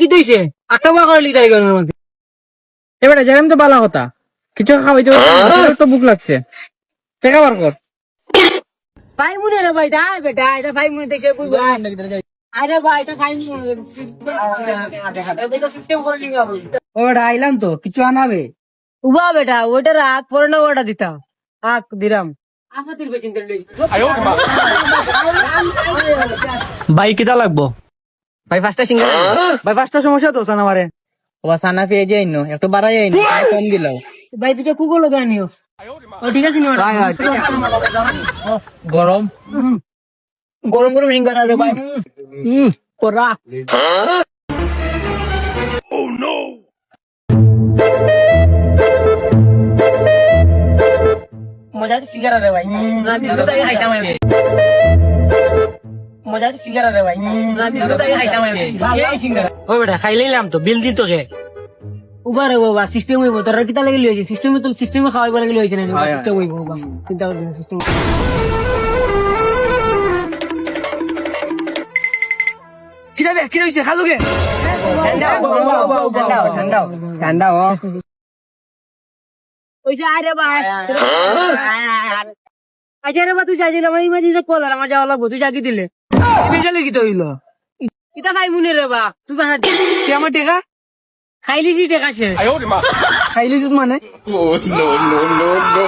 কি দিয়েছে? আটটা বার করে লিখতে গরমের এবারে যেরকম তো বালা কথা। কিছু খাওয়াইতে তো বুক লাগছে। টাকা বার কর। ভাই মনে রে ভাই দা বেটা এটা ভাই মনে দেশে বুঝব আরে ভাই এটা ভাই মনে সিস্টেম করে নিয়ে ওটা আইলাম তো কিছু আনাবে। উবা বেটা ওইটা রাখ পরে না ওটা দিতাম। আক দিরাম আফাতির বেচিন ভাই কিতা লাগবো? ভাই পাঁচটা সিঙ্গার ভাই পাঁচটা সমস্যা তো সানা মারে ও সানা পেয়ে যাই নো একটু বাড়াই যাই কম দিলাও। ভাই দুটো কুকুর লোক আনিও। ও ঠিক আছে নি গরম। গরম গরম রিং করা রে ভাই হুম করা। মজা তো সিগারা রে ভাই। না দিলে তো খাইতাম আমি। মজা তো সিগারা রে ভাই। না দিলে তো খাইতাম আমি এই সিগারা ও বেটা খাই লইলাম তো বিল উবার সিস্টেম হইব। তোর কিতা লাগি লইছে সিস্টেমে তো সিস্টেমে খাওয়াইব লাগি লইছে না? সিস্টেম হইব বাবা চিন্তা করবি না সিস্টেম কিটা বে কি হইছে? খালু কে? ঠান্ডা ঠান্ডা ও ওইছে আরে ভাই। আচ্ছা রে বা তুই যাইছিল আমার ইমার্জেন্সি কল আর আমার যাওয়া লাগবো তুই জাগি দিলে। বেজালে কি তো হইল? কিতা খাই মুনে রে বা তুই বাসা কে আমার টেকা? খাইলিছি টেকা শেষ খাই মানে? no, no, no, no.